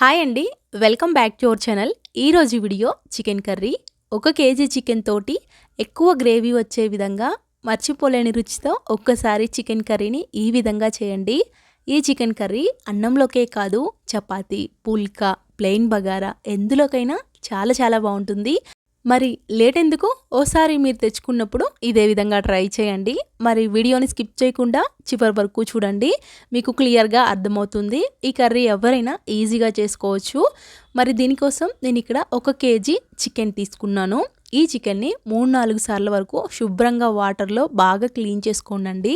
Hi అండి welcome back to our channel. ఈరోజు video chicken curry. ఒక కేజీ చికెన్ తోటి ఎక్కువ గ్రేవీ వచ్చే విధంగా మర్చిపోలేని రుచితో ఒక్కసారి చికెన్ కర్రీని ఈ విధంగా చేయండి. ఈ చికెన్ కర్రీ అన్నంలోకే కాదు చపాతి పుల్కా ప్లెయిన్ బగారా ఎందులోకైనా చాలా చాలా బాగుంటుంది. మరి లేట్ ఎందుకు ఓసారి మీరు తెచ్చుకున్నప్పుడు ఇదే విధంగా ట్రై చేయండి. మరి వీడియోని స్కిప్ చేయకుండా చివరి వరకు చూడండి. మీకు క్లియర్గా అర్థమవుతుంది. ఈ కర్రీ ఎవరైనా ఈజీగా చేసుకోవచ్చు. మరి దీనికోసం నేను ఇక్కడ ఒక కేజీ చికెన్ తీసుకున్నాను. ఈ చికెన్ని మూడు నాలుగు సార్ల వరకు శుభ్రంగా వాటర్లో బాగా క్లీన్ చేసుకోండి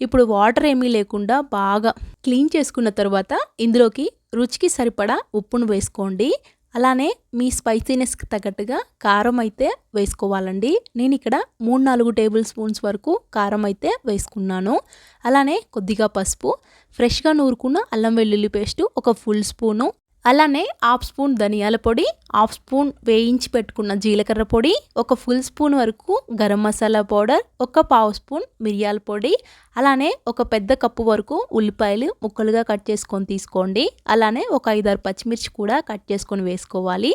ఇప్పుడు వాటర్ ఏమీ లేకుండా బాగా క్లీన్ చేసుకున్న తర్వాత ఇందులోకి రుచికి సరిపడా ఉప్పును వేసుకోండి. అలానే మీ స్పైసీనెస్కి తగ్గట్టుగా కారం అయితే వేసుకోవాలండి. నేను ఇక్కడ మూడు నాలుగు టేబుల్ స్పూన్స్ వరకు కారం అయితే వేసుకున్నాను. అలానే కొద్దిగా పసుపు ఫ్రెష్గా నూరుకున్న అల్లం వెల్లుల్లి పేస్టు ఒక ఫుల్ స్పూను అలానే హాఫ్ స్పూన్ ధనియాల పొడి హాఫ్ స్పూన్ వేయించి పెట్టుకున్న జీలకర్ర పొడి ఒక ఫుల్ స్పూన్ వరకు గరం మసాలా పౌడర్ ఒక పావు స్పూన్ మిరియాల పొడి అలానే ఒక పెద్ద కప్పు వరకు ఉల్లిపాయలు ముక్కలుగా కట్ చేసుకొని తీసుకోండి. అలానే ఒక ఐదారు పచ్చిమిర్చి కూడా కట్ చేసుకొని వేసుకోవాలి.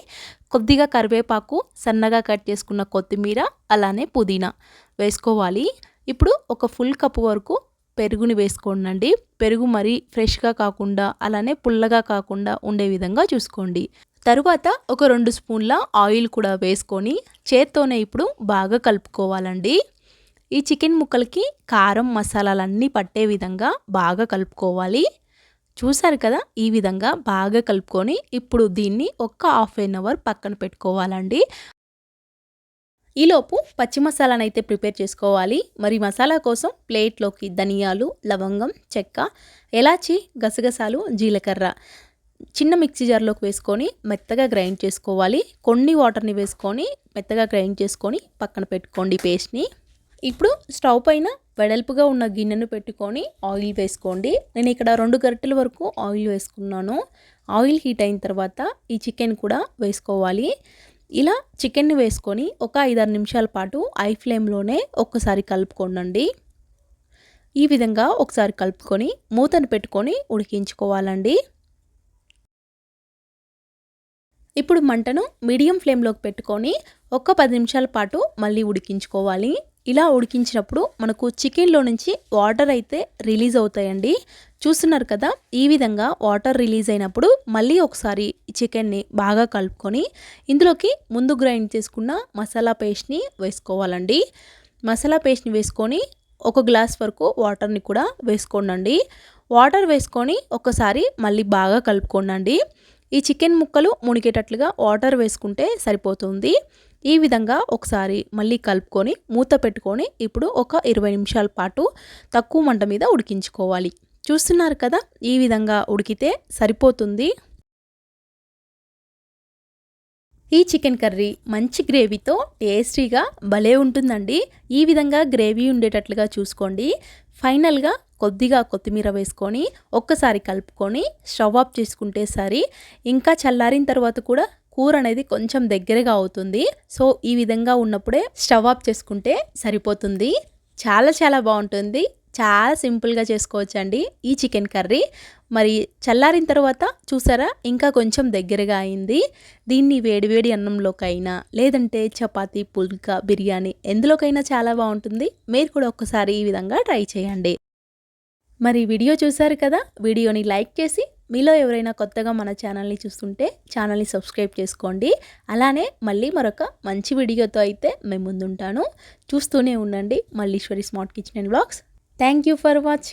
కొద్దిగా కరివేపాకు సన్నగా కట్ చేసుకున్న కొత్తిమీర అలానే పుదీనా వేసుకోవాలి. ఇప్పుడు ఒక ఫుల్ కప్పు వరకు పెరుగుని వేసుకోండి పెరుగు మరీ ఫ్రెష్గా కాకుండా అలానే పుల్లగా కాకుండా ఉండే విధంగా చూసుకోండి. తరువాత ఒక రెండు స్పూన్ల ఆయిల్ కూడా వేసుకొని చేత్తోనే ఇప్పుడు బాగా కలుపుకోవాలండి. ఈ చికెన్ ముక్కలకి కారం మసాలాలన్నీ పట్టే విధంగా బాగా కలుపుకోవాలి. చూసారు కదా ఈ విధంగా బాగా కలుపుకొని ఇప్పుడు దీన్ని ఒక్క హాఫ్ ఎన్ అవర్ పక్కన పెట్టుకోవాలండి. ఈలోపు పచ్చి మసాలాను అయితే ప్రిపేర్ చేసుకోవాలి. మరి మసాలా కోసం ప్లేట్లోకి ధనియాలు లవంగం చెక్క ఎలాచి గసగసాలు జీలకర్ర చిన్న మిక్సీ జార్లోకి వేసుకొని మెత్తగా గ్రైండ్ చేసుకోవాలి. కొన్ని వాటర్ని వేసుకొని మెత్తగా గ్రైండ్ చేసుకొని పక్కన పెట్టుకోండి పేస్ట్ని. ఇప్పుడు స్టవ్ పైన వెడల్పుగా ఉన్న గిన్నెను పెట్టుకొని ఆయిల్ వేసుకోండి. నేను ఇక్కడ రెండు గరిటెల వరకు ఆయిల్ వేసుకున్నాను. ఆయిల్ హీట్ అయిన తర్వాత ఈ చికెన్ కూడా వేసుకోవాలి. ఇలా చికెన్ని వేసుకొని ఒక ఐదారు నిమిషాల పాటు ఐ ఫ్లేమ్లోనే ఒక్కసారి కలుపుకోండి ఈ విధంగా ఒకసారి కలుపుకొని మూతను పెట్టుకొని ఉడికించుకోవాలండి. ఇప్పుడు మంటను మీడియం ఫ్లేమ్లోకి పెట్టుకొని ఒక్క పది నిమిషాల పాటు మళ్ళీ ఉడికించుకోవాలి. ఇలా ఉడికించినప్పుడు మనకు చికెన్లో నుంచి వాటర్ అయితే రిలీజ్ అవుతాయండి. చూస్తున్నారు కదా ఈ విధంగా వాటర్ రిలీజ్ అయినప్పుడు మళ్ళీ ఒకసారి చికెన్ని బాగా కలుపుకొని ఇందులోకి ముందు గ్రైండ్ చేసుకున్న మసాలా పేస్ట్ని వేసుకోవాలండి. మసాలా పేస్ట్ని వేసుకొని ఒక గ్లాస్ వరకు వాటర్ని కూడా వేసుకోండి వాటర్ వేసుకొని ఒకసారి మళ్ళీ బాగా కలుపుకోండి ఈ చికెన్ ముక్కలు మునిగేటట్లుగా వాటర్ వేసుకుంటే సరిపోతుంది. ఈ విధంగా ఒకసారి మళ్ళీ కలుపుకొని మూత పెట్టుకొని ఇప్పుడు ఒక ఇరవై నిమిషాల పాటు తక్కువ మంట మీద ఉడికించుకోవాలి. చూస్తున్నారు కదా? ఈ విధంగా ఉడికితే సరిపోతుంది. ఈ చికెన్ కర్రీ మంచి గ్రేవీతో టేస్టీగా భలే ఉంటుందండి. ఈ విధంగా గ్రేవీ ఉండేటట్లుగా చూసుకోండి. ఫైనల్గా కొద్దిగా కొత్తిమీర వేసుకొని ఒక్కసారి కలుపుకొని స్టవ్ ఆఫ్ చేసుకుంటే సరి. ఇంకా చల్లారిన తర్వాత కూడా కూర అనేది కొంచెం దగ్గరగా అవుతుంది. సో ఈ విధంగా ఉన్నప్పుడే స్టవ్ ఆఫ్ చేసుకుంటే సరిపోతుంది. చాలా చాలా బాగుంటుంది. చాలా సింపుల్గా చేసుకోవచ్చు అండి ఈ చికెన్ కర్రీ. మరి చల్లారిన తర్వాత చూసారా ఇంకా కొంచెం దగ్గరగా అయింది. దీన్ని వేడివేడి అన్నంలోకైనా లేదంటే చపాతి పుల్కా బిర్యానీ ఎందులోకైనా చాలా బాగుంటుంది. మీరు కూడా ఒక్కసారి ఈ విధంగా ట్రై చేయండి. మరి వీడియో చూసారు కదా వీడియోని లైక్ చేసి మీలో ఎవరైనా కొత్తగా మన ఛానల్ని చూస్తుంటే ఛానల్ని సబ్స్క్రైబ్ చేసుకోండి. అలానే మళ్ళీ మరొక మంచి వీడియోతో అయితే మేము ముందుంటాను. చూస్తూనే ఉండండి. Malleswari smart kitchen and blogs. Thank you for watching.